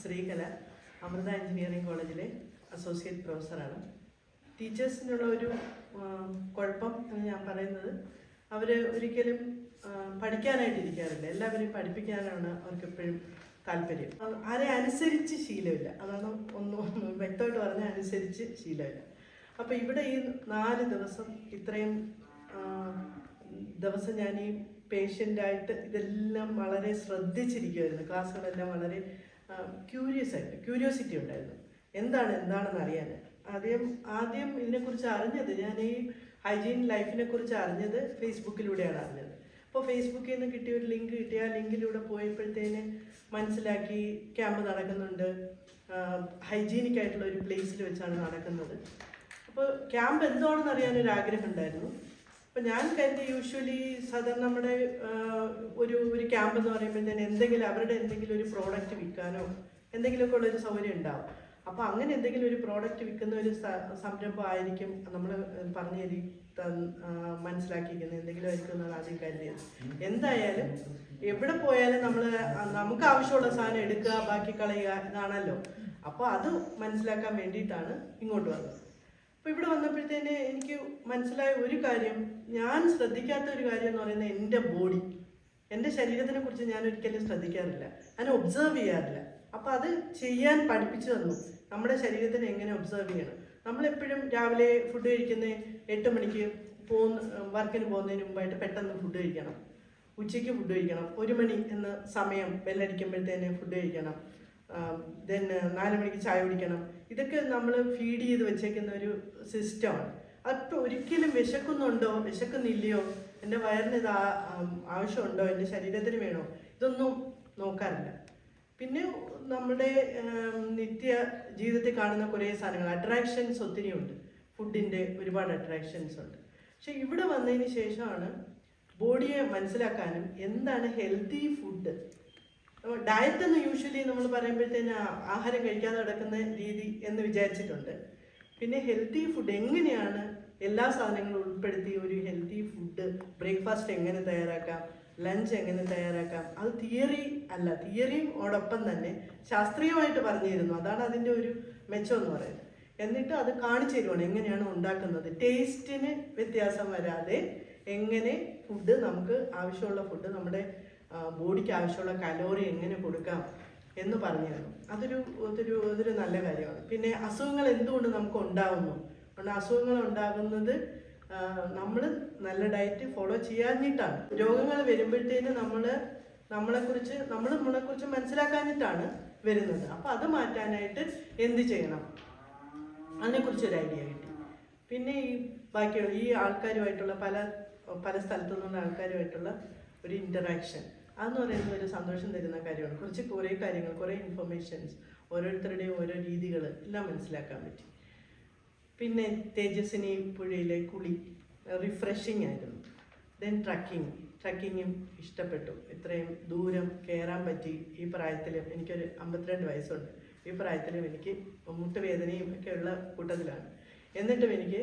Sreekala Amrita engineering കോളേജിലെ associate പ്രൊഫസറാണ്. ടീച്ചേഴ്സിനുള്ള ഒരു കുഴപ്പം എന്ന് ഞാൻ പറയുന്നത് അവർ ഒരിക്കലും പഠിക്കാനായിട്ട് ഇരിക്കാറില്ല എല്ലാവരെയും പഠിപ്പിക്കാനാണ് അവർക്ക് എപ്പോഴും താല്പര്യം ആരെ അനുസരിച്ച് ശീലമില്ല. അതാണ് ഒന്ന് വ്യക്തമായിട്ട് പറഞ്ഞാൽ അനുസരിച്ച് ശീലമില്ല. അപ്പോൾ ഇവിടെ ഈ നാല് ദിവസം ഇത്രയും ദിവസം ഞാൻ ഈ പേഷ്യന്റായിട്ട് ഇതെല്ലാം വളരെ ശ്രദ്ധിച്ചിരിക്കുമായിരുന്നു ക്ലാസ്സുകളെല്ലാം വളരെ ക്യൂരിയസ് ആയിട്ട് ക്യൂരിയോസിറ്റി ഉണ്ടായിരുന്നു. എന്താണ് എന്താണെന്ന് അറിയാൻ. ആദ്യം ആദ്യം ഇതിനെക്കുറിച്ച് അറിഞ്ഞത് ഞാൻ ഈ ഹൈജീൻ ലൈഫിനെ കുറിച്ച് അറിഞ്ഞത് ഫേസ്ബുക്കിലൂടെയാണ് അറിഞ്ഞത്. അപ്പോൾ ഫേസ്ബുക്കിൽ നിന്ന് കിട്ടിയ ഒരു ലിങ്ക് കിട്ടിയ ആ ലിങ്കിലൂടെ പോയപ്പോഴത്തേന് മനസ്സിലാക്കി ക്യാമ്പ് നടക്കുന്നുണ്ട്. ഹൈജീനിക് ആയിട്ടുള്ള ഒരു പ്ലേസിൽ വെച്ചാണ് നടക്കുന്നത്. അപ്പോൾ ക്യാമ്പ് എന്താണെന്ന് അറിയാനൊരു ആഗ്രഹം ഉണ്ടായിരുന്നു. ഞാൻ കരുതി യൂഷ്വലി സാധാരണ നമ്മുടെ ഒരു ഒരു ക്യാമ്പ് എന്ന് പറയുമ്പോൾ തന്നെ എന്തെങ്കിലും അവരുടെ എന്തെങ്കിലും ഒരു പ്രോഡക്റ്റ് വിൽക്കാനോ എന്തെങ്കിലുമൊക്കെ ഉള്ളൊരു സൗകര്യം ഉണ്ടാവും. അപ്പോൾ അങ്ങനെ എന്തെങ്കിലും ഒരു പ്രോഡക്റ്റ് വിൽക്കുന്ന ഒരു സംരംഭം ആയിരിക്കും നമ്മൾ പറഞ്ഞു തരി മനസ്സിലാക്കിയിരിക്കുന്നത്. എന്തെങ്കിലും ആയിരിക്കും എന്നാണ് ആദ്യം കരുതിയത്. എന്തായാലും എവിടെ പോയാലും നമ്മൾ നമുക്ക് ആവശ്യമുള്ള സാധനം എടുക്കുക ബാക്കി കളയുക ഇതാണല്ലോ അപ്പോൾ അത് മനസ്സിലാക്കാൻ വേണ്ടിയിട്ടാണ് ഇങ്ങോട്ട് വന്നത്. അപ്പോൾ ഇവിടെ വന്നപ്പോഴത്തേന് എനിക്ക് മനസ്സിലായ ഒരു കാര്യം ഞാൻ ശ്രദ്ധിക്കാത്ത ഒരു കാര്യം എന്ന് പറയുന്നത് എന്റെ ബോഡി എന്റെ ശരീരത്തിനെ കുറിച്ച് ഞാൻ ഒരിക്കലും ശ്രദ്ധിക്കാറില്ല. ഞാൻ ഒബ്സർവ് ചെയ്യാറില്ല. അപ്പോൾ അത് ചെയ്യാൻ പഠിപ്പിച്ചു തന്നു. നമ്മുടെ ശരീരത്തിനെ എങ്ങനെ ഒബ്സർവ് ചെയ്യണം? നമ്മളെപ്പോഴും രാവിലെ ഫുഡ് കഴിക്കുന്ന എട്ട് മണിക്ക് പോകുന്ന വർക്കിന് പോകുന്നതിന് മുമ്പായിട്ട് പെട്ടെന്ന് ഫുഡ് കഴിക്കണം. ഉച്ചയ്ക്ക് ഫുഡ് കഴിക്കണം. ഒരു മണി എന്ന സമയം ബെല്ലടിക്കുമ്പോഴത്തേന് ഫുഡ് കഴിക്കണം. ദെൻ നാല് മണിക്ക് ചായ കുടിക്കണം. ഇതൊക്കെ നമ്മൾ ഫീഡ് ചെയ്ത് വെച്ചേക്കുന്ന ഒരു സിസ്റ്റമാണ് അപ്പോൾ ഒരിക്കലും വിശക്കുന്നുണ്ടോ? വിശക്കുന്നില്ലയോ? എന്റെ വയറിന് ഇത് ആവശ്യമുണ്ടോ? എന്റെ ശരീരത്തിന് വേണോ? ഇതൊന്നും നോക്കാറില്ല. പിന്നെ നമ്മുടെ നിത്യ ജീവിതത്തിൽ കാണുന്ന കുറേ സാധനങ്ങൾ. അട്രാക്ഷൻസ് ഒത്തിരി ഉണ്ട്. ഫുഡിന്റെ ഒരുപാട് അട്രാക്ഷൻസ് ഉണ്ട്. പക്ഷെ ഇവിടെ വന്നതിന് ശേഷമാണ് ബോഡിയെ മനസ്സിലാക്കാനും എന്താണ് ഹെൽത്തി ഫുഡ് ഡയറ്റ് എന്ന് യൂഷ്വലി നമ്മൾ പറയുമ്പോഴത്തേന് ആഹാരം കഴിക്കാതെ കിടക്കുന്ന രീതി എന്ന് വിചാരിച്ചിട്ടുണ്ട്. പിന്നെ ഹെൽത്തി ഫുഡ് എങ്ങനെയാണ് എല്ലാ സാധനങ്ങളും ഉൾപ്പെടുത്തി ഒരു ഹെൽത്തി ഫുഡ് ബ്രേക്ക്ഫാസ്റ്റ് എങ്ങനെ തയ്യാറാക്കാം? ലഞ്ച് എങ്ങനെ തയ്യാറാക്കാം? അത് തിയറി അല്ല തിയറിയോടൊപ്പം തന്നെ ശാസ്ത്രീയമായിട്ട് പറഞ്ഞു തരുന്നു അതാണ് അതിന്റെ ഒരു മെച്ചം എന്ന് പറയുന്നത്. എന്നിട്ട് അത് കാണിച്ചു തരുവാണ് എങ്ങനെയാണ് ഉണ്ടാക്കുന്നത്. ടേസ്റ്റിന് വ്യത്യാസം വരാതെ എങ്ങനെ ഫുഡ് നമുക്ക് ആവശ്യമുള്ള ഫുഡ് നമ്മുടെ ബോഡിക്ക് ആവശ്യമുള്ള കലോറി എങ്ങനെ കൊടുക്കാം? എന്ന് പറഞ്ഞു അതൊരു അതൊരു അതൊരു നല്ല കാര്യമാണ്. പിന്നെ അസുഖങ്ങൾ എന്തുകൊണ്ട് നമുക്ക് ഉണ്ടാവുന്നു? അതുകൊണ്ട് അസുഖങ്ങൾ ഉണ്ടാകുന്നത് നമ്മൾ നല്ല ഡയറ്റ് ഫോളോ ചെയ്യാഞ്ഞിട്ടാണ്. രോഗങ്ങൾ വരുമ്പോഴത്തേന് നമ്മൾ നമ്മളെക്കുറിച്ച് നമ്മൾ നമ്മളെക്കുറിച്ച് മനസ്സിലാക്കാഞ്ഞിട്ടാണ് വരുന്നത്. അപ്പോൾ അത് മാറ്റാനായിട്ട് എന്ത് ചെയ്യണം? അതിനെക്കുറിച്ച് ഒരു ഐഡിയ കിട്ടി. പിന്നെ ഈ ബാക്കിയുള്ള ഈ ആൾക്കാരുമായിട്ടുള്ള പല പല സ്ഥലത്തു നിന്നുള്ള ആൾക്കാരുമായിട്ടുള്ള ഒരു ഇന്ററാക്ഷൻ അതെന്ന് പറയുന്നത് ഒരു സന്തോഷം തരുന്ന കാര്യമാണ്. കുറച്ച് കുറേ കാര്യങ്ങൾ കുറേ ഇൻഫർമേഷൻസ് ഓരോരുത്തരുടെയും ഓരോ രീതികൾ എല്ലാം മനസ്സിലാക്കാൻ പറ്റി. പിന്നെ തേജസ്സിനി പുഴയിലെ കുളി റിഫ്രഷിംഗ് ആയിരുന്നു. ദെൻ ട്രക്കിംഗ് ട്രക്കിങ്ങും ഇഷ്ടപ്പെട്ടു. ഇത്രയും ദൂരം കയറാൻ പറ്റി. ഈ പ്രായത്തിലും എനിക്കൊരു അമ്പത്തിരണ്ട് വയസ്സുണ്ട്. ഈ പ്രായത്തിലും എനിക്ക് മുട്ടുവേദനയും ഒക്കെ ഉള്ള കൂട്ടത്തിലാണ്. എന്നിട്ടും എനിക്ക്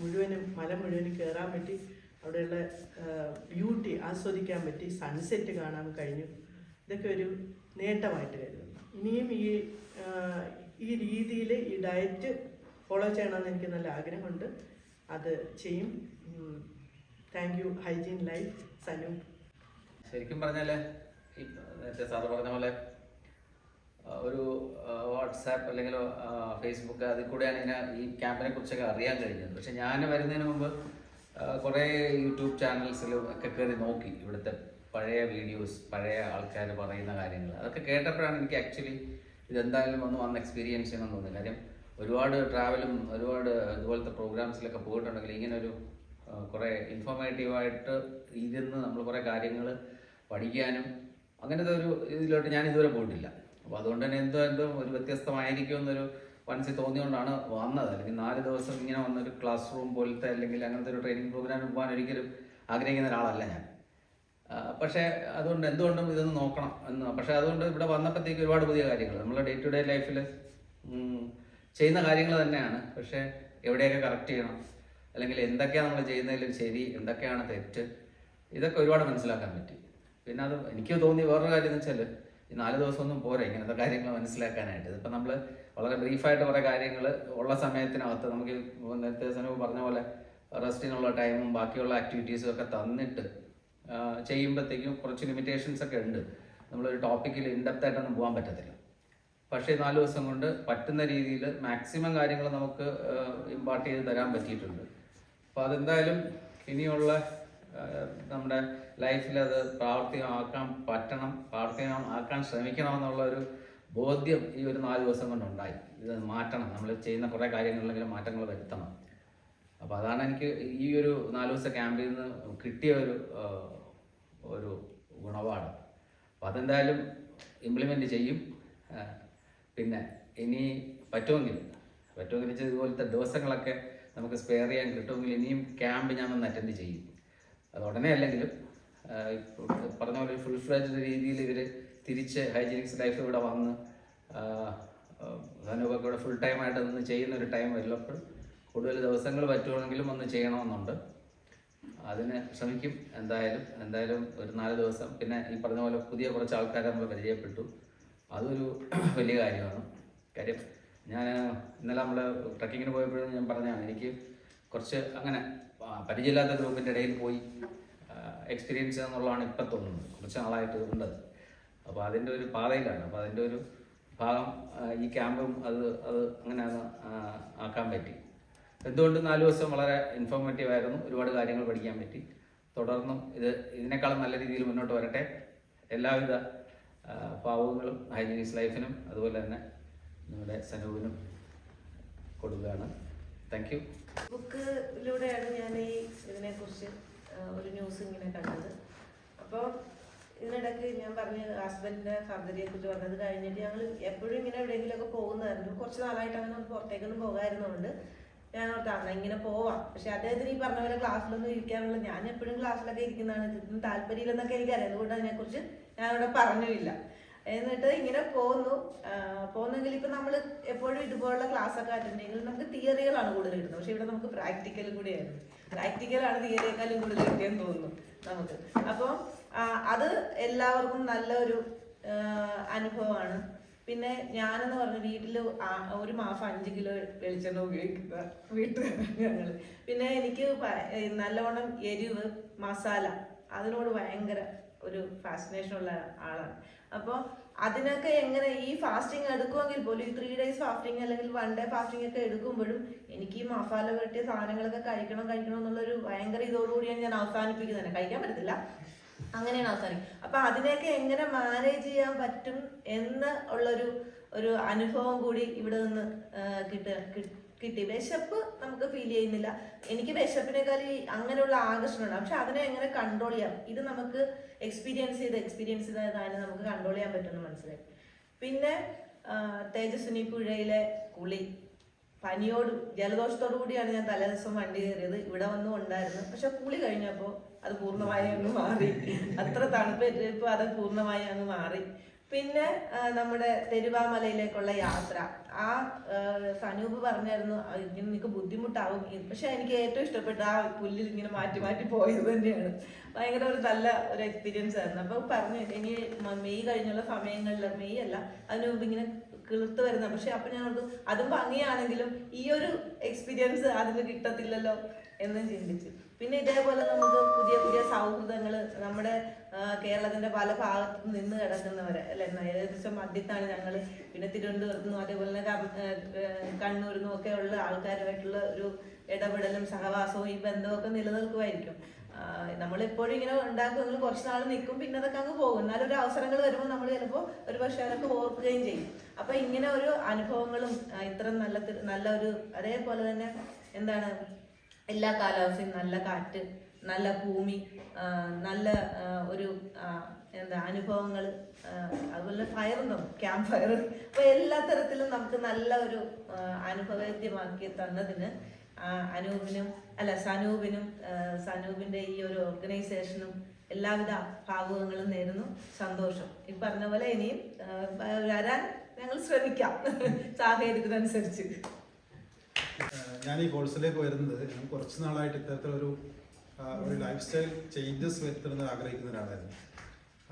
മുഴുവനും മല മുഴുവനും കയറാൻ പറ്റി. അവിടെയുള്ള ബ്യൂട്ടി ആസ്വദിക്കാൻ പറ്റി സൺസെറ്റ് കാണാൻ കഴിഞ്ഞു. ഇതൊക്കെ ഒരു നേട്ടമായിട്ട് കരുതുന്നു. ഇനിയും ഈ ഈ രീതിയിൽ ഈ ഡയറ്റ് ഫോളോ ചെയ്യണമെന്ന് എനിക്ക് നല്ല ആഗ്രഹമുണ്ട്. അത് ചെയ്യും. Thank you hygiene life Sanu. ശരിക്കും പറഞ്ഞാൽ നേരത്തെ സാറ് പറഞ്ഞ പോലെ ഒരു വാട്സാപ്പ് അല്ലെങ്കിൽ ഫേസ്ബുക്ക് അതിൽ കൂടെയാണ് ഇങ്ങനെ ഈ ക്യാമ്പിനെ കുറിച്ചൊക്കെ അറിയാൻ കഴിഞ്ഞത്. പക്ഷെ ഞാൻ വരുന്നതിന് മുമ്പ് കുറേ യൂട്യൂബ് ചാനൽസിലും ഒക്കെ കയറി നോക്കി ഇവിടുത്തെ പഴയ വീഡിയോസ് പഴയ ആൾക്കാർ പറയുന്ന കാര്യങ്ങൾ. അതൊക്കെ കേട്ടപ്പോഴാണ് എനിക്ക് ആക്ച്വലി ഇതെന്തായാലും ഒന്ന് വന്ന് എക്സ്പീരിയൻസ് ചെയ്യണമെന്ന് തോന്നി കാര്യം ഒരുപാട് ട്രാവലും ഒരുപാട് ഇതുപോലത്തെ പ്രോഗ്രാംസിലൊക്കെ പോയിട്ടുണ്ടെങ്കിൽ ഇങ്ങനെ ഒരു കുറേ ഇൻഫോർമേറ്റീവായിട്ട് ഇരുന്ന് നമ്മൾ കുറേ കാര്യങ്ങൾ പഠിക്കാനും അങ്ങനത്തെ ഒരു ഇതിലോട്ട് ഞാൻ ഇതുവരെ പോയിട്ടില്ല. അപ്പോൾ അതുകൊണ്ട് തന്നെ എന്തോ എന്തോ ഒരു വ്യത്യസ്തമായിരിക്കും എന്നൊരു മനസ്സിൽ തോന്നിയുകൊണ്ടാണ് വന്നത്. അല്ലെങ്കിൽ നാല് ദിവസം ഇങ്ങനെ വന്നൊരു ക്ലാസ് റൂം പോലത്തെ അല്ലെങ്കിൽ അങ്ങനത്തെ ഒരു ട്രെയിനിങ് പ്രോഗ്രാമിന് പോകാൻ ഒരിക്കലും ആഗ്രഹിക്കുന്ന ഒരാളല്ല ഞാൻ. പക്ഷേ അതുകൊണ്ട് എന്തുകൊണ്ടും ഇതൊന്ന് നോക്കണം എന്ന്. പക്ഷേ അതുകൊണ്ട് ഇവിടെ വന്നപ്പോഴത്തേക്ക് ഒരുപാട് പുതിയ കാര്യങ്ങൾ. നമ്മളെ ഡേ ടു ഡേ ലൈഫിൽ ചെയ്യുന്ന കാര്യങ്ങൾ തന്നെയാണ്. പക്ഷേ എവിടെയൊക്കെ കറക്റ്റ് ചെയ്യണം? അല്ലെങ്കിൽ എന്തൊക്കെയാണ് നമ്മൾ ചെയ്യുന്നതിൽ ശരി എന്തൊക്കെയാണ് തെറ്റ്? ഇതൊക്കെ ഒരുപാട് മനസ്സിലാക്കാൻ പറ്റി. പിന്നെ അത് എനിക്ക് തോന്നിയ വേറൊരു കാര്യം എന്ന് വെച്ചാൽ ഈ നാല് ദിവസമൊന്നും പോരാ ഇങ്ങനത്തെ കാര്യങ്ങൾ മനസ്സിലാക്കാനായിട്ട്. ഇതിപ്പോൾ നമ്മൾ വളരെ ബ്രീഫായിട്ട് കുറേ കാര്യങ്ങൾ ഉള്ള സമയത്തിനകത്ത് നമുക്ക് നേരത്തെ സനു പറഞ്ഞ പോലെ റെസ്റ്റിനുള്ള ടൈമും ബാക്കിയുള്ള ആക്ടിവിറ്റീസും ഒക്കെ തന്നിട്ട് ചെയ്യുമ്പോഴത്തേക്കും കുറച്ച് ലിമിറ്റേഷൻസ് ഒക്കെ ഉണ്ട്. നമ്മളൊരു ടോപ്പിക്കിൽ ഇൻഡെപ്തായിട്ടൊന്നും പോകാൻ പറ്റത്തില്ല. പക്ഷേ നാല് ദിവസം കൊണ്ട് പറ്റുന്ന രീതിയിൽ മാക്സിമം കാര്യങ്ങൾ നമുക്ക് ഇമ്പാർട്ട് ചെയ്ത് തരാൻ പറ്റിയിട്ടുണ്ട്. അപ്പോൾ അതെന്തായാലും ഇനിയുള്ള നമ്മുടെ ലൈഫിൽ അത് പ്രാവർത്തികമാക്കാൻ പറ്റണം പ്രാവർത്തികമാക്കാൻ ശ്രമിക്കണം എന്നുള്ള ഒരു ബോധ്യം ഈ ഒരു നാല് ദിവസം കൊണ്ടുണ്ടായി ഇത് മാറ്റണം. നമ്മൾ ചെയ്യുന്ന കുറേ കാര്യങ്ങളിലെങ്കിലും മാറ്റങ്ങൾ വരുത്തണം. അപ്പോൾ അതാണ് എനിക്ക് ഈ ഒരു നാല് ദിവസത്തെ ക്യാമ്പിൽ നിന്ന് കിട്ടിയ ഒരു ഒരു ഗുണപാഠം അപ്പോൾ അതെന്തായാലും ഇംപ്ലിമെന്റ് ചെയ്യും. പിന്നെ ഇനി പറ്റുമെങ്കിൽ പറ്റുമെങ്കിൽ ഇതുപോലത്തെ ദിവസങ്ങളൊക്കെ നമുക്ക് സ്പെയർ ചെയ്യാൻ കിട്ടുമെങ്കിൽ ഇനിയും ക്യാമ്പ് ഞാൻ ഒന്ന് അറ്റൻഡ് ചെയ്യും. അത് ഉടനെ അല്ലെങ്കിലും പറഞ്ഞ പോലെ ഫുൾ ഫ്ലെജ്ഡ് രീതിയിൽ ഇവർ തിരിച്ച് ഹൈജീനിക്സ് ലൈഫ് ഇവിടെ വന്ന് ധനുവൊക്കെ ഇവിടെ ഫുൾ ടൈം ആയിട്ട് നിന്ന് ചെയ്യുന്ന ഒരു ടൈം വരുമ്പോൾ കൂടുതൽ ദിവസങ്ങൾ പറ്റുവാണെങ്കിലും ഒന്ന് ചെയ്യണമെന്നുണ്ട്. അതിന് ശ്രമിക്കും എന്തായാലും. എന്തായാലും ഒരു നാല് ദിവസം. പിന്നെ ഈ പറഞ്ഞ പോലെ പുതിയ കുറച്ച് ആൾക്കാരെ നമ്മൾ പരിചയപ്പെട്ടു. അതൊരു വലിയ കാര്യമാണ്. കാര്യം ഞാൻ ഇന്നലെ നമ്മൾ ട്രക്കിങ്ങിന് പോയപ്പോഴും ഞാൻ പറഞ്ഞതാണ് എനിക്ക് കുറച്ച് അങ്ങനെ പരിചയമില്ലാത്ത ഗ്രൂപ്പിന്റെ ഇടയിൽ പോയി. എക്സ്പീരിയൻസ് എന്നുള്ളതാണ് ഇപ്പം തോന്നുന്നത്. കുറച്ച് നാളായിട്ട് ഉണ്ട് അപ്പോൾ അതിന്റെ ഒരു പാതയിലാണ്. അപ്പോൾ അതിന്റെ ഒരു ഭാഗം ഈ ക്യാമ്പും അത് അത് അങ്ങനെ ആക്കാൻ പറ്റി. എന്തുകൊണ്ട് നാല് ദിവസം വളരെ ഇൻഫോർമേറ്റീവ് ആയിരുന്നു. ഒരുപാട് കാര്യങ്ങൾ പഠിക്കാൻ പറ്റി. തുടർന്നും ഇത് ഇതിനേക്കാളും നല്ല രീതിയിൽ മുന്നോട്ട് വരട്ടെ. എല്ലാവിധ പാവങ്ങളും ഹൈജീനിക്സ് ലൈഫിനും അതുപോലെ തന്നെ നമ്മുടെ സനൂപിനും കൊടുക്കുകയാണ്. താങ്ക് യു ബുക്കിലൂടെയാണ് ഞാൻ ഈ ഇതിനെക്കുറിച്ച് ഒരു ന്യൂസ് ഇങ്ങനെ കണ്ടത്. അപ്പോൾ ഇതിനിടയ്ക്ക് ഞാൻ പറഞ്ഞ ഹസ്ബൻഡിന്റെ സർജറിയെ കുറിച്ച് പറഞ്ഞത് കഴിഞ്ഞിട്ട് ഞങ്ങൾ എപ്പോഴും ഇങ്ങനെ എവിടെയെങ്കിലുമൊക്കെ പോകുന്നതായിരുന്നു. കുറച്ച് നാളായിട്ട് അങ്ങനെ പുറത്തേക്കൊന്നും പോകായിരുന്നുകൊണ്ട് ഞാൻ ഓർത്താണ് ഇങ്ങനെ പോവാം. പക്ഷെ അദ്ദേഹത്തിന് ഈ പറഞ്ഞ പോലെ ക്ലാസ്സിലൊന്നും ഇരിക്കാനുള്ള ഞാൻ എപ്പോഴും ക്ലാസ്സിലൊക്കെ ഇരിക്കുന്നതാണ്. ഇതൊന്നും താല്പര്യമില്ലെന്നൊക്കെ എനിക്കറിയാം. അതുകൊണ്ട് അതിനെക്കുറിച്ച് ഞാൻ അവിടെ പറഞ്ഞില്ല എന്നിട്ട് ഇങ്ങനെ പോകുന്നു പോകുന്നെങ്കിൽ ഇപ്പം നമ്മൾ എപ്പോഴും ഇതുപോലുള്ള ക്ലാസ്സൊക്കെ അറ്റൻഡ് ചെയ്യുന്നത് നമുക്ക് തിയറികളാണ് കൂടുതൽ കിട്ടുന്നത് പക്ഷെ ഇവിടെ നമുക്ക് പ്രാക്ടിക്കൽ കൂടിയായിരുന്നു. പ്രാക്ടിക്കലാണ് തിയറിയേക്കാളും കൂടുതൽ കിട്ടിയെന്ന് തോന്നുന്നു നമുക്ക്. അപ്പം അത് എല്ലാവർക്കും നല്ലൊരു അനുഭവമാണ്. പിന്നെ ഞാനെന്ന് പറഞ്ഞ വീട്ടിൽ ഒരു മാസം അഞ്ച് കിലോ വെളിച്ചെണ്ണ ഉപയോഗിക്കുന്ന വീട്ടുകാരാണ് ഞങ്ങൾ പിന്നെ എനിക്ക് നല്ലവണ്ണം എരിവ് മസാല അതിനോട് ഭയങ്കര ഒരു ഫാസിനേഷൻ ഉള്ള ആളാണ്. അപ്പോൾ അതിനൊക്കെ എങ്ങനെ ഈ ഫാസ്റ്റിംഗ് എടുക്കുമെങ്കിൽ പോലും ഈ ത്രീ ഡേയ്സ് ഫാസ്റ്റിംഗ് അല്ലെങ്കിൽ വൺ ഡേ ഫാസ്റ്റിംഗ് ഒക്കെ എടുക്കുമ്പോഴും എനിക്ക് ഈ മസാല പുരട്ടിയ സാധനങ്ങളൊക്കെ കഴിക്കണം കഴിക്കണം എന്നുള്ളൊരു ഭയങ്കര ഇതോടുകൂടിയാണ് ഞാൻ അവസാനിപ്പിക്കുന്നത്. കഴിക്കാൻ പറ്റത്തില്ല. അങ്ങനെയാണ് അവസാനിക്കും അപ്പൊ അതിനെയൊക്കെ എങ്ങനെ മാനേജ് ചെയ്യാൻ പറ്റും എന്ന് ഉള്ളൊരു ഒരു അനുഭവം കൂടി ഇവിടെ നിന്ന് ആ, കിട്ട. വിശപ്പ് നമുക്ക് ഫീൽ ചെയ്യുന്നില്ല. എനിക്ക് വിശപ്പിനേക്കാൾ അങ്ങനെയുള്ള ആകർഷണമാണ് പക്ഷെ അതിനെ എങ്ങനെ കൺട്രോൾ ചെയ്യാം? ഇത് നമുക്ക് എക്സ്പീരിയൻസ് ചെയ്ത് എക്സ്പീരിയൻസ് ചെയ്തതിനെ നമുക്ക് കൺട്രോൾ ചെയ്യാൻ പറ്റുമെന്ന് മനസ്സിലായി. പിന്നെ തേജസ്വിനി പുഴയിലെ കുളി. പനിയോട് ജലദോഷത്തോടു കൂടിയാണ് ഞാൻ തലേദിവസം വണ്ടി കയറിയത്. ഇവിടെ വന്നും ഉണ്ടായിരുന്നു. പക്ഷെ കുളി കഴിഞ്ഞപ്പോൾ അത് പൂർണമായി അങ്ങ് മാറി. അത്ര തണുപ്പ് ഇപ്പൊ അത് പൂർണമായി അങ്ങ് മാറി. പിന്നെ നമ്മുടെ തെരുവാമലയിലേക്കുള്ള യാത്ര. ആ സനൂപ് പറഞ്ഞായിരുന്നു "ആ, ഇങ്ങനെ നിനക്ക് ബുദ്ധിമുട്ടാവും. ഇത്." പക്ഷെ എനിക്ക് ഏറ്റവും ഇഷ്ടപ്പെട്ട ആ പുല്ലിൽ ഇങ്ങനെ മാറ്റി മാറ്റി പോയത് തന്നെയാണ്. ഭയങ്കര ഒരു നല്ല ഒരു എക്സ്പീരിയൻസ് ആയിരുന്നു. അപ്പൊ പറഞ്ഞു ഇനി മെയ് കഴിഞ്ഞുള്ള സമയങ്ങളിൽ മെയ് അല്ല അതിനു മുമ്പ് ഇങ്ങനെ കിളിർത്ത് വരുന്ന പക്ഷെ അപ്പൊ ഞാൻ ഓർത്തു അതും ഭംഗിയാണെങ്കിലും ഈ ഒരു എക്സ്പീരിയൻസ് അതിന് കിട്ടത്തില്ലല്ലോ എന്ന് ചിന്തിച്ചു. പിന്നെ ഇതേപോലെ നമുക്ക് പുതിയ പുതിയ സൗഹൃദങ്ങൾ നമ്മുടെ കേരളത്തിന്റെ പല ഭാഗത്തു നിന്ന് കിടക്കുന്നവരെ അല്ലെ? ഏകദേശം മധ്യത്താണ് ഞങ്ങൾ പിന്നെ തിരുവനന്തപുരത്തു നിന്നും അതേപോലെ തന്നെ കണ്ണൂരിൽ നിന്നും ഒക്കെ ഉള്ള ആൾക്കാരുമായിട്ടുള്ള ഒരു ഇടപെടലും സഹവാസവും ഈ ബന്ധമൊക്കെ നിലനിൽക്കുമായിരിക്കും. നമ്മൾ എപ്പോഴും ഇങ്ങനെ ഉണ്ടാക്കുമെങ്കിലും കുറച്ച് നാൾ നിൽക്കും പിന്നെ അതൊക്കെ അങ്ങ് പോകും. എന്നാലും ഒരു അവസരങ്ങൾ വരുമ്പോൾ നമ്മൾ ചിലപ്പോൾ ഒരു പക്ഷേ അതൊക്കെ ഓർക്കുകയും ചെയ്യും. അപ്പൊ ഇങ്ങനെ ഒരു അനുഭവങ്ങളും ഇത്ര നല്ല നല്ല ഒരു അതേപോലെ തന്നെ എന്താണ് എല്ലാ കാലാവസ്ഥയും നല്ല കാറ്റ് നല്ല ഭൂമി നല്ല ഒരു എന്താ അനുഭവങ്ങൾ അതുപോലെ ഫയർ ഉണ്ടാവും ക്യാമ്പ് ഫയർ അപ്പൊ എല്ലാ തരത്തിലും നമുക്ക് നല്ല ഒരു അനുഭവവേദ്യമാക്കി തന്നതിന് അനൂപിനും അല്ല സനൂപിനും സനൂപിന്റെ ഈ ഒരു ഓർഗനൈസേഷനും എല്ലാവിധ ഭാവുകങ്ങളും നേരുന്നു. സന്തോഷം. ഈ പറഞ്ഞ പോലെ ഇനിയും വരാൻ ഞങ്ങൾ ശ്രമിക്കാം. സാഹചര്യത്തിനനുസരിച്ച്. ഞാൻ ഈ കോഴ്സിലേക്ക് വരുന്നത് ഞാൻ കുറച്ച് നാളായിട്ട് ഇത്തരത്തിലൊരു ഒരു ലൈഫ് സ്റ്റൈൽ ചേഞ്ചസ് വരുത്തണമെന്ന് ആഗ്രഹിക്കുന്ന ഒരാളായിരുന്നു.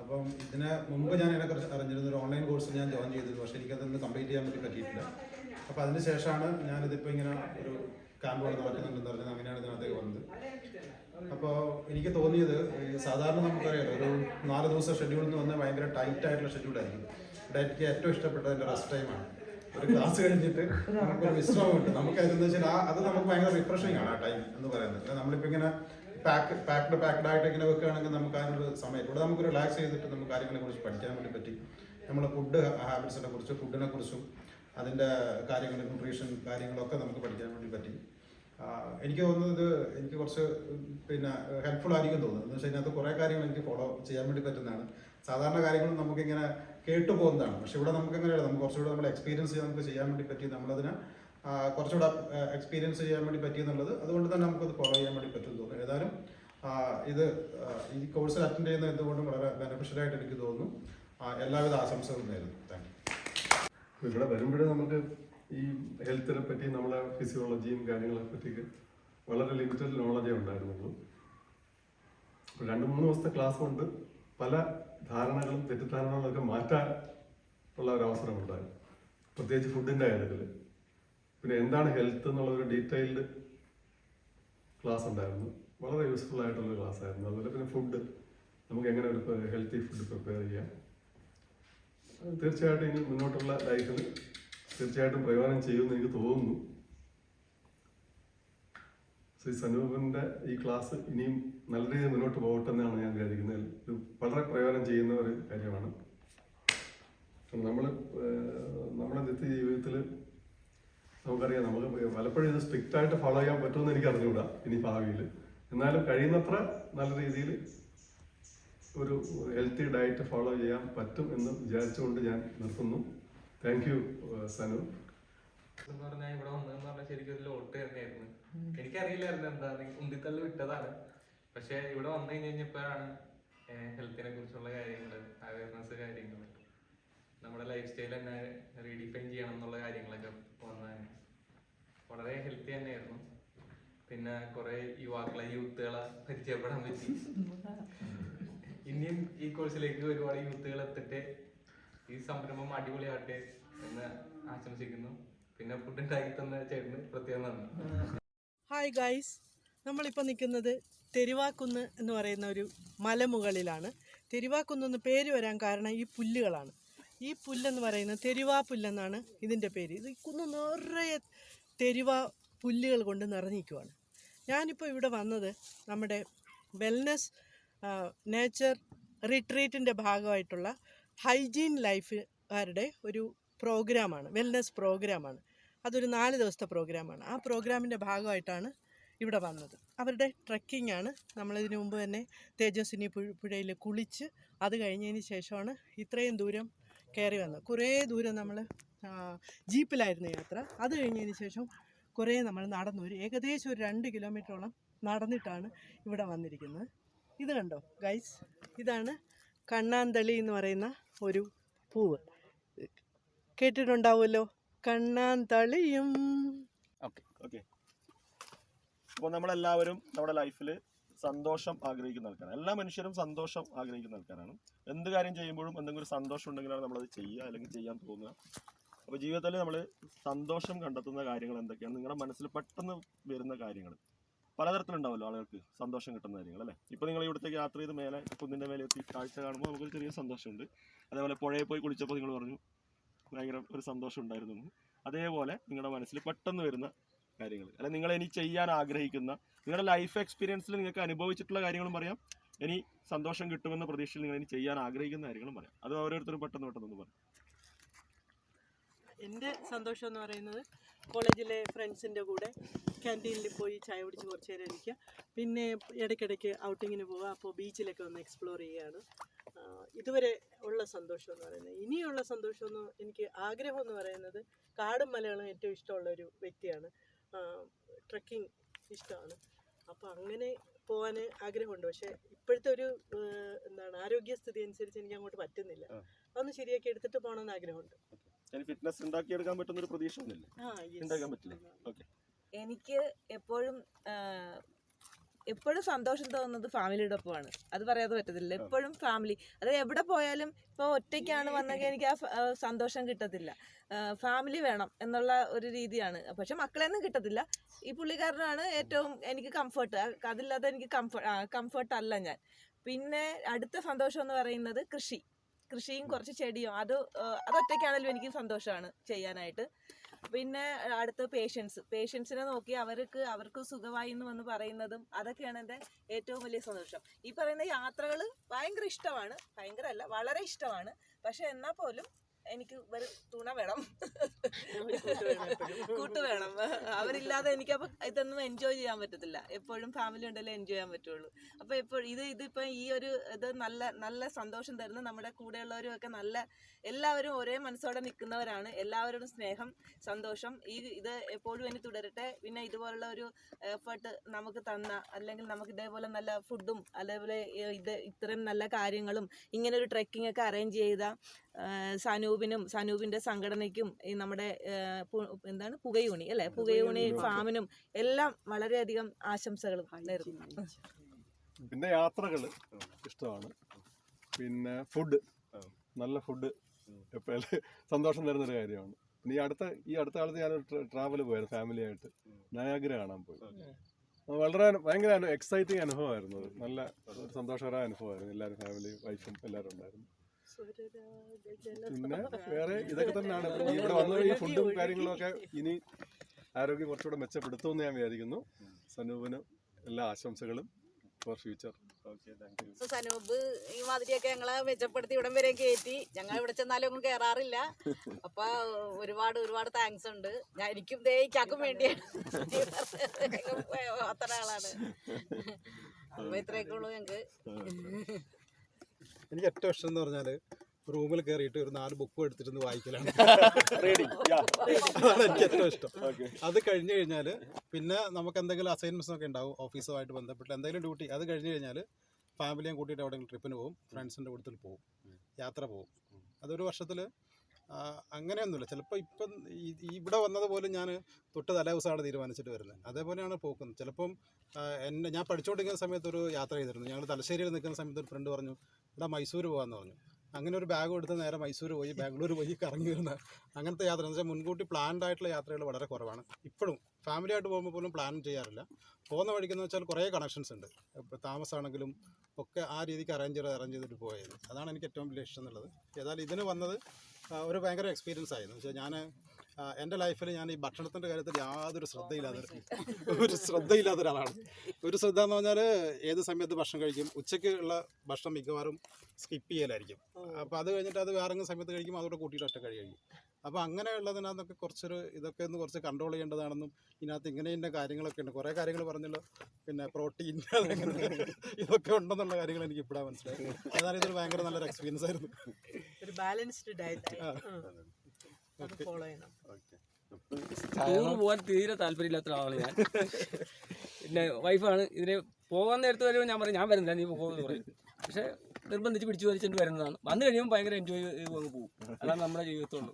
അപ്പം ഇതിന് മുമ്പ് ഞാൻ ഇതിനെക്കുറിച്ച് അറിഞ്ഞിരുന്ന ഒരു ഓൺലൈൻ കോഴ്സ് ഞാൻ ജോയിൻ ചെയ്തിരുന്നു. പക്ഷേ എനിക്കതൊന്ന് കംപ്ലീറ്റ് ചെയ്യാൻ വേണ്ടി പറ്റിയിട്ടില്ല. അപ്പോൾ അതിന് ശേഷമാണ് ഞാനിതിപ്പോൾ ഇങ്ങനെ ഒരു ക്യാമ്പ് വന്ന് നടക്കുന്നുണ്ടെന്ന് പറഞ്ഞത്. അങ്ങനെയാണ് ഇതിനകത്തേക്ക് വന്നത്. അപ്പോൾ എനിക്ക് തോന്നിയത് സാധാരണ നമുക്കറിയാലോ ഒരു നാല് ദിവസം ഷെഡ്യൂൾ എന്ന് പറഞ്ഞാൽ ഭയങ്കര ടൈറ്റ് ആയിട്ടുള്ള ഷെഡ്യൂളായിരിക്കും ഇവിടെ എനിക്ക് ഏറ്റവും ഇഷ്ടപ്പെട്ടത് എന്റെ റെസ്റ്റ് ടൈമാണ് ഒരു ക്ലാസ് കഴിഞ്ഞിട്ട് നമുക്കൊരു കിട്ടും നമുക്ക് എന്താ വെച്ചാൽ ആ അത് നമുക്ക് ഭയങ്കര റിഫ്രഷിംഗ് ആണ് ആ ടൈം എന്ന് പറയുന്നത്. നമ്മളിപ്പോൾ ഇങ്ങനെ പാക്ക് പാക്ഡ് പാക്ഡ് ആയിട്ട് ഇങ്ങനെ വെക്കുകയാണെങ്കിൽ നമുക്ക് അതിനൊരു സമയം ഇവിടെ നമുക്ക് റിലാക്സ് ചെയ്തിട്ട് നമുക്ക് കാര്യങ്ങളെ കുറിച്ച് പഠിക്കാൻ വേണ്ടി പറ്റി. നമ്മുടെ ഫുഡ് ഹാബിറ്റ്സിനെ കുറിച്ച് ഫുഡിനെ കുറിച്ചും അതിന്റെ കാര്യങ്ങൾ ന്യൂട്രീഷൻ കാര്യങ്ങളൊക്കെ നമുക്ക് പഠിക്കാൻ വേണ്ടി പറ്റി. എനിക്ക് തോന്നുന്നത് എനിക്ക് കുറച്ച് പിന്നെ ഹെൽപ്ഫുൾ ആയിരിക്കും തോന്നുന്നത്. എന്ന് വെച്ചാൽ അതിനകത്ത് കുറേ കാര്യങ്ങൾ എനിക്ക് ഫോളോ ചെയ്യാൻ വേണ്ടി പറ്റുന്നതാണ്. സാധാരണ കാര്യങ്ങളും നമുക്കിങ്ങനെ കേട്ടു പോകുന്നതാണ്. പക്ഷെ ഇവിടെ നമുക്ക് എങ്ങനെയാണ് നമുക്ക് കുറച്ചുകൂടെ നമ്മൾ എക്സ്പീരിയൻസ് ചെയ്യാൻ നമുക്ക് ചെയ്യാൻ വേണ്ടി പറ്റി നമ്മളതിനെ കുറച്ചുകൂടെ എക്സ്പീരിയൻസ് ചെയ്യാൻ വേണ്ടി പറ്റി എന്നുള്ളത്. അതുകൊണ്ട് തന്നെ നമുക്കത് ഫോളോ ചെയ്യാൻ വേണ്ടി പറ്റും തോന്നുന്നു. ഏതായാലും ഇത് ഈ കോഴ്സ് അറ്റൻഡ് ചെയ്യുന്ന എന്തുകൊണ്ടും വളരെ ബെനിഫിഷ്യൽ ആയിട്ട് എനിക്ക് തോന്നുന്നു. എല്ലാവിധ ആശംസകളും നേരുന്നു. താങ്ക് യു ഇവിടെ വരുമ്പോഴേ നമുക്ക് ഈ ഹെൽത്തിനെ പറ്റി നമ്മളെ ഫിസിയോളജിയും കാര്യങ്ങളെ പറ്റിയൊക്കെ വളരെ ലിമിറ്റഡ് നോളജേ ഉണ്ടായിരുന്നുള്ളൂ. രണ്ട് മൂന്ന് ദിവസത്തെ ക്ലാസ് കൊണ്ട് പല ധാരണകളും തെറ്റിദ്ധാരണകളൊക്കെ മാറ്റാൻ ഉള്ള ഒരു അവസരം ഉണ്ടായി. പ്രത്യേകിച്ച് ഫുഡിന്റെ കാര്യത്തിൽ പിന്നെ എന്താണ് ഹെൽത്ത് എന്നുള്ള ഒരു ഡീറ്റെയിൽഡ് ക്ലാസ് ഉണ്ടായിരുന്നു. വളരെ യൂസ്ഫുൾ ആയിട്ടുള്ള ക്ലാസ് ആയിരുന്നു. അതുപോലെ പിന്നെ ഫുഡ് നമുക്ക് എങ്ങനെ ഒരു ഹെൽത്തി ഫുഡ് പ്രിപ്പയർ ചെയ്യാം. തീർച്ചയായിട്ടും ഇനി മുന്നോട്ടുള്ള ലൈഫിൽ തീർച്ചയായിട്ടും പ്രയോജനം ചെയ്യുമെന്ന് എനിക്ക് തോന്നുന്നു. ശ്രീ സനൂപിന്റെ ഈ ക്ലാസ് ഇനിയും നല്ല രീതിയിൽ മുന്നോട്ട് പോകട്ടെ എന്നാണ് ഞാൻ വിചാരിക്കുന്നത്. ഇത് വളരെ പ്രയോജനം ചെയ്യുന്ന ഒരു കാര്യമാണ്. നമ്മൾ നമ്മുടെ നിത്യ ജീവിതത്തിൽ നമുക്കറിയാം നമുക്ക് പലപ്പോഴും ഇത് സ്ട്രിക്റ്റ് ആയിട്ട് ഫോളോ ചെയ്യാൻ പറ്റുമെന്ന് എനിക്ക് അറിഞ്ഞുകൂടാ ഇനി ഭാവിയിൽ. എന്നാലും കഴിയുന്നത്ര നല്ല രീതിയിൽ ഒരു ഹെൽത്തി ഡയറ്റ് ഫോളോ ചെയ്യാൻ പറ്റും എന്ന് വിചാരിച്ചുകൊണ്ട് ഞാൻ നിർത്തുന്നു. Thank you Sanu. എന്ന് പറഞ്ഞാൽ ഇവിടെ വന്നതെന്ന് പറഞ്ഞാൽ ശരിക്കും ഒരു ലോട്ട് തന്നെയായിരുന്നു. എനിക്കറിയില്ലായിരുന്നു എന്താ ഉന്തിത്തള്ളി വിട്ടതാണ്. പക്ഷെ ഇവിടെ വന്നു കഴിഞ്ഞ് കഴിഞ്ഞപ്പോഴാണ് ഹെൽത്തിനെ കുറിച്ചുള്ള കാര്യങ്ങൾ അവയർനെസ് കാര്യങ്ങൾ നമ്മുടെ ലൈഫ് സ്റ്റൈൽ തന്നെ റീഡിഫൈൻ ചെയ്യണം എന്നുള്ള കാര്യങ്ങളൊക്കെ വന്നതാണ് വളരെ ഹെൽത്തി തന്നെയായിരുന്നു. പിന്നെ കുറെ യുവാക്കളെ യൂത്തുകളെ പരിചയപ്പെടാൻ പറ്റി. ഇനിയും ഈ കോഴ്സിലേക്ക് ഒരുപാട് യൂത്തുകൾ എത്തട്ടെ ഈ സംരംഭം അടിപൊളിയാട്ടെ എന്ന് ആശംസിക്കുന്നു. പിന്നെ ഫുഡ് ഉണ്ടാക്കി തന്ന ചേട്ടന് പ്രത്യേകം നന്ദി. ഹായ് ഗൈസ് നമ്മളിപ്പോൾ നിൽക്കുന്നത് തെരുവാക്കുന്ന് എന്ന് പറയുന്ന ഒരു മലമുകളിലാണ്. തെരുവാക്കുന്ന് എന്ന് പേര് വരാൻ കാരണം ഈ പുല്ലുകളാണ്. ഈ പുല്ലെന്ന് പറയുന്നത് തെരുവാ പുല്ലെന്നാണ് ഇതിന്റെ പേര്. ഇത് കുന്ന് നിറയെ തെരുവാ പുല്ലുകൾ കൊണ്ട് നിറഞ്ഞിരിക്കുവാണ്. ഞാനിപ്പോൾ ഇവിടെ വന്നത് നമ്മുടെ വെൽനസ് നേച്ചർ റിട്രീറ്റിന്റെ ഭാഗമായിട്ടുള്ള ഹൈജീൻ ലൈഫുകാരുടെ ഒരു പ്രോഗ്രാമാണ് വെൽനസ് പ്രോഗ്രാമാണ് അതൊരു നാല് ദിവസത്തെ പ്രോഗ്രാമാണ്. ആ പ്രോഗ്രാമിന്റെ ഭാഗമായിട്ടാണ് ഇവിടെ വന്നത്. അവരുടെ ട്രക്കിംഗ് ആണ് നമ്മളിതിനു മുമ്പ് തന്നെ തേജസ്വിനി പുഴയിൽ കുളിച്ച് അത് കഴിഞ്ഞതിന് ശേഷമാണ് ഇത്രയും ദൂരം കയറി വന്നത്. കുറേ ദൂരം നമ്മൾ ജീപ്പിലായിരുന്നു യാത്ര. അത് കഴിഞ്ഞതിന് ശേഷം കുറേ നമ്മൾ നടന്നു. ഒരു ഏകദേശം ഒരു രണ്ട് കിലോമീറ്ററോളം നടന്നിട്ടാണ് ഇവിടെ വന്നിരിക്കുന്നത്. ഇത് കണ്ടോ ഗൈസ് ഇതാണ് കണ്ണാന്തളി എന്ന് പറയുന്ന ഒരു പൂവ്. കേട്ടിട്ടുണ്ടാവുമല്ലോ? കണ്ണാന്തളിയും ഓക്കെ. അപ്പോൾ നമ്മളെല്ലാവരും നമ്മുടെ ലൈഫിൽ സന്തോഷം ആഗ്രഹിക്കുന്ന ആൾക്കാരാണ്. എല്ലാ മനുഷ്യരും സന്തോഷം ആഗ്രഹിക്കുന്ന ആൾക്കാരാണ്. എന്ത് കാര്യം ചെയ്യുമ്പോഴും എന്തെങ്കിലും സന്തോഷം ഉണ്ടെങ്കിലാണ് നമ്മളത് ചെയ്യുക അല്ലെങ്കിൽ ചെയ്യാൻ തോന്നുക. അപ്പോൾ ജീവിതത്തിൽ നമ്മൾ സന്തോഷം കണ്ടെത്തുന്ന കാര്യങ്ങൾ എന്തൊക്കെയാണ്? നിങ്ങളുടെ മനസ്സിൽ പെട്ടെന്ന് വരുന്ന കാര്യങ്ങൾ. പലതരത്തിലുണ്ടാവുമല്ലോ ആളുകൾക്ക് സന്തോഷം കിട്ടുന്ന കാര്യങ്ങൾ അല്ലേ? ഇപ്പോൾ നിങ്ങൾ ഇവിടത്തേക്ക് യാത്ര ചെയ്ത് മേലെ കുന്നിന്റെ മേലെ എത്തി കാഴ്ച കാണുമ്പോൾ നമുക്കൊരു ചെറിയ സന്തോഷമുണ്ട്. അതേപോലെ പുഴയിൽ പോയി കുളിച്ചപ്പോൾ നിങ്ങൾ പറഞ്ഞു ഭയങ്കര ഒരു സന്തോഷം ഉണ്ടായിരുന്നു. അതേപോലെ നിങ്ങളുടെ മനസ്സിൽ പെട്ടെന്ന് വരുന്ന കാര്യങ്ങൾ. അല്ലെ നിങ്ങൾ ഇനി ചെയ്യാൻ ആഗ്രഹിക്കുന്ന നിങ്ങളുടെ ലൈഫ് എക്സ്പീരിയൻസിൽ നിങ്ങൾക്ക് അനുഭവിച്ചിട്ടുള്ള കാര്യങ്ങളും പറയാം. ഇനി സന്തോഷം കിട്ടുമെന്ന പ്രതീക്ഷയിൽ നിങ്ങൾ ഇനി ചെയ്യാൻ ആഗ്രഹിക്കുന്ന കാര്യങ്ങളും പറയാം. അത് ഓരോരുത്തരും പെട്ടെന്ന് പെട്ടെന്ന് പറയാം. എന്റെ സന്തോഷം എന്ന് പറയുന്നത് കോളേജിലെ ഫ്രണ്ട്സിന്റെ കൂടെ ക്യാന്റീനിൽ പോയി ചായ കുടിച്ച് കുറച്ച് നേരം ഇരിക്കുക. പിന്നെ ഇടയ്ക്കിടയ്ക്ക് ഔട്ടിങ്ങിന് പോവുക. അപ്പോൾ ബീച്ചിലൊക്കെ ഒന്ന് എക്സ്പ്ലോർ ചെയ്യുകയാണ്. ഇതുവരെ ഉള്ള സന്തോഷം എന്ന് പറയുന്നത്. ഇനിയുള്ള സന്തോഷം എന്ന് എനിക്ക് ആഗ്രഹം എന്ന് പറയുന്നത് കാടും മലകളും ഏറ്റവും ഇഷ്ടമുള്ള ഒരു വ്യക്തിയാണ്. ട്രക്കിംഗ് ഇഷ്ടമാണ്. അപ്പോൾ അങ്ങനെ പോകാൻ ആഗ്രഹമുണ്ട്. പക്ഷേ ഇപ്പോഴത്തെ ഒരു എന്താണ് ആരോഗ്യസ്ഥിതി അനുസരിച്ച് എനിക്ക് അങ്ങോട്ട് പറ്റുന്നില്ല. അതൊന്ന് ശരിയാക്കി എടുത്തിട്ട് പോകണമെന്ന് ആഗ്രഹമുണ്ട്. ഫിറ്റ്നസ് ഉണ്ടാക്കിയെടുക്കാൻ പറ്റുന്ന ഒരു പ്രതീക്ഷ ഒന്നുമില്ല ഉണ്ടാക്കാൻ പറ്റില്ല? ഓക്കെ. എനിക്ക് എപ്പോഴും എപ്പോഴും സന്തോഷം തോന്നുന്നത് ഫാമിലിയുടെ ഒപ്പമാണ്. അത് പറയാതെ പറ്റത്തില്ല. എപ്പോഴും ഫാമിലി അത് എവിടെ പോയാലും ഇപ്പോൾ ഒറ്റയ്ക്കാണ് വന്നെങ്കിൽ എനിക്ക് ആ സന്തോഷം കിട്ടത്തില്ല. ഫാമിലി വേണം എന്നുള്ള ഒരു രീതിയാണ്. പക്ഷെ മക്കളെയൊന്നും കിട്ടത്തില്ല. ഈ പുള്ളിക്കാരനാണ് ഏറ്റവും എനിക്ക് കംഫർട്ട് അതില്ലാതെ എനിക്ക് കംഫർട്ട് കംഫർട്ട് അല്ല ഞാൻ. പിന്നെ അടുത്ത സന്തോഷം എന്ന് പറയുന്നത് കൃഷി. കൃഷിയും കുറച്ച് ചെടിയും. അത് അതൊറ്റയ്ക്കാണെങ്കിലും എനിക്ക് സന്തോഷമാണ് ചെയ്യാനായിട്ട്. പിന്നെ അടുത്ത പേഷ്യൻസ് പേഷ്യൻസിനെ നോക്കി അവർക്ക് അവർക്ക് സുഖമായി എന്ന് വന്ന് പറയുന്നതും അതൊക്കെയാണ് എന്റെ ഏറ്റവും വലിയ സന്തോഷം. ഈ പറയുന്ന യാത്രകൾ ഭയങ്കര ഇഷ്ടമാണ്. ഭയങ്കര അല്ല വളരെ ഇഷ്ടമാണ്. പക്ഷെ എന്നാൽ പോലും എനിക്ക് ഒരു തുണ വേണം. കൂട്ട് വേണം അവരില്ലാതെ എനിക്ക് അപ്പൊ ഇതൊന്നും എൻജോയ് ചെയ്യാൻ പറ്റത്തില്ല. എപ്പോഴും ഫാമിലി ഉണ്ടല്ലേ എൻജോയ് ചെയ്യാൻ പറ്റുള്ളൂ. അപ്പൊ എപ്പോഴും ഇത് ഇതിപ്പോ ഈ ഒരു ഇത് നല്ല നല്ല സന്തോഷം തരുന്ന നമ്മുടെ കൂടെയുള്ളവരും ഒക്കെ നല്ല എല്ലാവരും ഒരേ മനസ്സോടെ നിൽക്കുന്നവരാണ്. എല്ലാവരോടും സ്നേഹം സന്തോഷം. ഈ ഇത് എപ്പോഴും ഇനി തുടരട്ടെ. പിന്നെ ഇതുപോലുള്ള ഒരു എഫേർട്ട് നമുക്ക് തന്ന അല്ലെങ്കിൽ നമുക്ക് ഇതേപോലെ നല്ല ഫുഡും അതേപോലെ ഇത് ഇത്രയും നല്ല കാര്യങ്ങളും ഇങ്ങനെ ഒരു ട്രെക്കിംഗ് ഒക്കെ അറേഞ്ച് ചെയ്ത ആ, സനൂപിനും സനൂപിന്റെ സംഘടനയ്ക്കും ഈ നമ്മുടെ എന്താണ് പുകയൂണി അല്ലെ? പുകയൂണി ഫാമിനും എല്ലാം വളരെയധികം ആശംസകൾ നേരുന്നു. പിന്നെ യാത്രകൾ ഇഷ്ടമാണ്. പിന്നെ ഫുഡ് നല്ല ഫുഡ് എപ്പോഴും സന്തോഷം തരുന്നൊരു കാര്യമാണ്. പിന്നെ ഈ അടുത്ത ഈ അടുത്ത കാലത്ത് ഞാൻ ട്രാവൽ പോയായിരുന്നു ഫാമിലിയായിട്ട്. നയാഗ്ര കാണാൻ പോയി. വളരെ ഭയങ്കര എക്സൈറ്റിംഗ് അനുഭവമായിരുന്നു. നല്ല സന്തോഷകരമായ അനുഭവമായിരുന്നു. എല്ലാവരും ഫാമിലി വൈഫും എല്ലാവരും ഉണ്ടായിരുന്നു പിന്നെ വേറെ ഇതൊക്കെ തന്നെയാണ്. ഇവിടെ വന്ന ഈ ഫുഡും കാര്യങ്ങളും ഒക്കെ ഇനി ആരോഗ്യം കുറച്ചുകൂടെ മെച്ചപ്പെടുത്തുമെന്ന് ഞാൻ വിചാരിക്കുന്നു. സനൂപിന് എല്ലാ ആശംസകളും ഫോർ ഫ്യൂച്ചർ സനൂപ് ഈ മാതിരിയൊക്കെ ഞങ്ങളെ മെച്ചപ്പെടുത്തി ഇവിടം വരെ കയറ്റി ഞങ്ങൾ ഇവിടെ ചെന്നാലും ഒന്നും കയറാറില്ല അപ്പൊ ഒരുപാട് ഒരുപാട് താങ്ക്സ് ഉണ്ട്. ഞാൻ എനിക്കും ദേഹിക്കാക്കും വേണ്ടിയാണ് അത്ര ആളാണ്. അപ്പൊ ഇത്രയൊക്കെ ഉള്ളൂ ഞങ്ങക്ക്. എനിക്ക് ഏറ്റവും ഇഷ്ടം എന്ന് പറഞ്ഞാൽ റൂമിൽ കയറിയിട്ട് ഒരു നാല് ബുക്കും എടുത്തിട്ട് വായിക്കലാണ്. റീഡിങ് അതാണ് എനിക്ക് ഏറ്റവും ഇഷ്ടം. അത് കഴിഞ്ഞു കഴിഞ്ഞാൽ പിന്നെ നമുക്ക് എന്തെങ്കിലും അസൈൻമെന്റ്സ് ഒക്കെ ഉണ്ടാവും ഓഫീസുമായിട്ട് ബന്ധപ്പെട്ട് എന്തെങ്കിലും ഡ്യൂട്ടി അത് കഴിഞ്ഞു കഴിഞ്ഞാൽ ഫാമിലിയും കൂട്ടിയിട്ട് എവിടെയെങ്കിലും ട്രിപ്പിന് പോകും ഫ്രണ്ട്സിന്റെ കൂട്ടത്തിൽ പോകും യാത്ര പോകും. അതൊരു വർഷത്തിൽ അങ്ങനെയൊന്നുമില്ല. ചിലപ്പോൾ ഇപ്പം ഇവിടെ വന്നതുപോലെ ഞാൻ തൊട്ട് തലേ ദിവസമാണ് തീരുമാനിച്ചിട്ട് വരുന്നത്. അതേപോലെയാണ് പോക്കുന്നത് ചിലപ്പം എന്നെ ഞാൻ പഠിച്ചുകൊണ്ടിരിക്കുന്ന സമയത്ത് ഒരു യാത്ര ചെയ്തിരുന്നു. ഞങ്ങൾ തലശ്ശേരിയിൽ നിൽക്കുന്ന സമയത്ത് ഒരു ഫ്രണ്ട് പറഞ്ഞു ഇവിടെ മൈസൂർ പോകാമെന്ന് പറഞ്ഞു. അങ്ങനെ ഒരു ബാഗ് എടുത്ത് നേരെ മൈസൂർ പോയി ബാംഗ്ലൂർ പോയി കറങ്ങി വരുന്ന അങ്ങനത്തെ യാത്ര. എന്ന് വെച്ചാൽ മുൻകൂട്ടി പ്ലാൻഡ് ആയിട്ടുള്ള യാത്രകൾ വളരെ കുറവാണ്. ഇപ്പോഴും ഫാമിലി ആയിട്ട് പോകുമ്പോൾ പോലും പ്ലാൻ ചെയ്യാറില്ല. പോകുന്ന വഴിക്കെന്ന് വെച്ചാൽ കുറേ കണക്ഷൻസ് ഉണ്ട്. താമസമാണെങ്കിലും ഒക്കെ ആ രീതിക്ക് അറേഞ്ച് ചെയ്ത് അറേഞ്ച് ചെയ്തിട്ട് പോയത് അതാണ് എനിക്ക് ഏറ്റവും വലിയ ഇഷ്ടം എന്നുള്ളത്. ഏതായാലും ഇതിന് വന്നത് ഒരു ഭയങ്കര എക്സ്പീരിയൻസ് ആയിരുന്നു. വെച്ചാൽ ഞാൻ എന്റെ ലൈഫിൽ ഞാൻ ഈ ഭക്ഷണത്തിന്റെ കാര്യത്തിൽ യാതൊരു ശ്രദ്ധയില്ലാതെ ഒരു ശ്രദ്ധയില്ലാത്ത ഒരാളാണ്. ഒരു ശ്രദ്ധ എന്ന് പറഞ്ഞാൽ ഏത് സമയത്ത് ഭക്ഷണം കഴിക്കും? ഉച്ചയ്ക്ക് ഉള്ള ഭക്ഷണം മിക്കവാറും സ്കിപ്പ് ചെയ്യലായിരിക്കും. അപ്പോൾ അത് കഴിഞ്ഞിട്ട് അത് വേറെ സമയത്ത് കഴിക്കും അതോടെ കൂട്ടിയിട്ട് ഒറ്റ കഴി കഴിക്കും. അപ്പോൾ അങ്ങനെയുള്ളതിനകത്തൊക്കെ കുറച്ചൊരു ഇതൊക്കെ ഒന്ന് കുറച്ച് കൺട്രോൾ ചെയ്യേണ്ടതാണെന്നും ഇതിനകത്ത് ഇങ്ങനെ ഇന്ന കാര്യങ്ങളൊക്കെ ഉണ്ട്. കുറേ കാര്യങ്ങൾ പറഞ്ഞല്ലോ. പിന്നെ പ്രോട്ടീൻ ഇതൊക്കെ ഉണ്ടെന്നുള്ള കാര്യങ്ങൾ എനിക്ക് ഇപ്പോഴാണ് മനസ്സിലായത്. അതാണ് ഇതൊരു ഭയങ്കര നല്ലൊരു എക്സ്പീരിയൻസ് ആയിരുന്നു. ഒരു ബാലൻസ്ഡ് ഡയറ്റ്. അത് ഫോളോ ചെയ്യണം. ടൂർ പോകാൻ തീരെ താല്പര്യമില്ലാത്ത ആളാണ് ഞാൻ. പിന്നെ വൈഫാണ് ഇതിന് പോകാൻ നേരത്ത് വരുമ്പോൾ ഞാൻ പറയും ഞാൻ വരുന്നില്ല നീ പോകുമെന്ന് പറയും. പക്ഷെ നിർബന്ധിച്ച് പിടിച്ചു വലിച്ചിട്ട് വരുന്നതാണ്. വന്നു കഴിയുമ്പോൾ ഭയങ്കര എൻജോയ് ചെയ്ത് അങ്ങ് പോകും അതാണ് നമ്മുടെ ജീവിതത്തുള്ളൂ